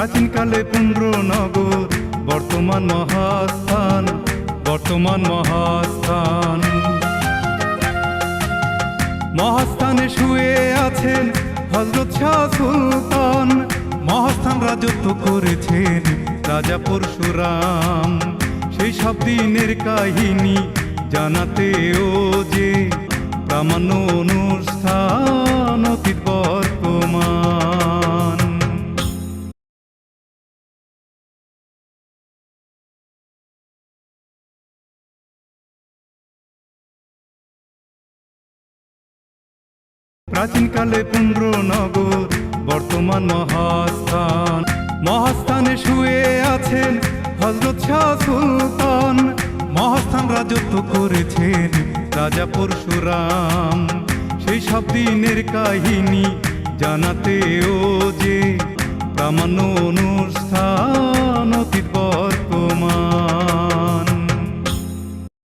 প্রাচীনকালে পুণ্ড্রনগর বর্তমান মহাস্থান বর্তমান মহাস্থান। মহাস্থানে শুয়ে আছেন হজরত শাহ সুলতান। মহাস্থান রাজত্ব করেছেন রাজা পরশুরাম। সেই সব দিনের কাহিনী জানাতে ও যে প্রামাণ্য অনুষ্ঠান। প্রাচীনকালে পুণ্ড্রনগর বর্তমান মহাস্থান। মহাস্থানে শুয়ে আছেন হজরত শাহ সুলতান। মহাস্থান রাজত্ব করেছেন রাজা পরশুরাম। সেই সব দিনের কাহিনী জানাতে ও যে প্রামাণ্য অনুষ্ঠান।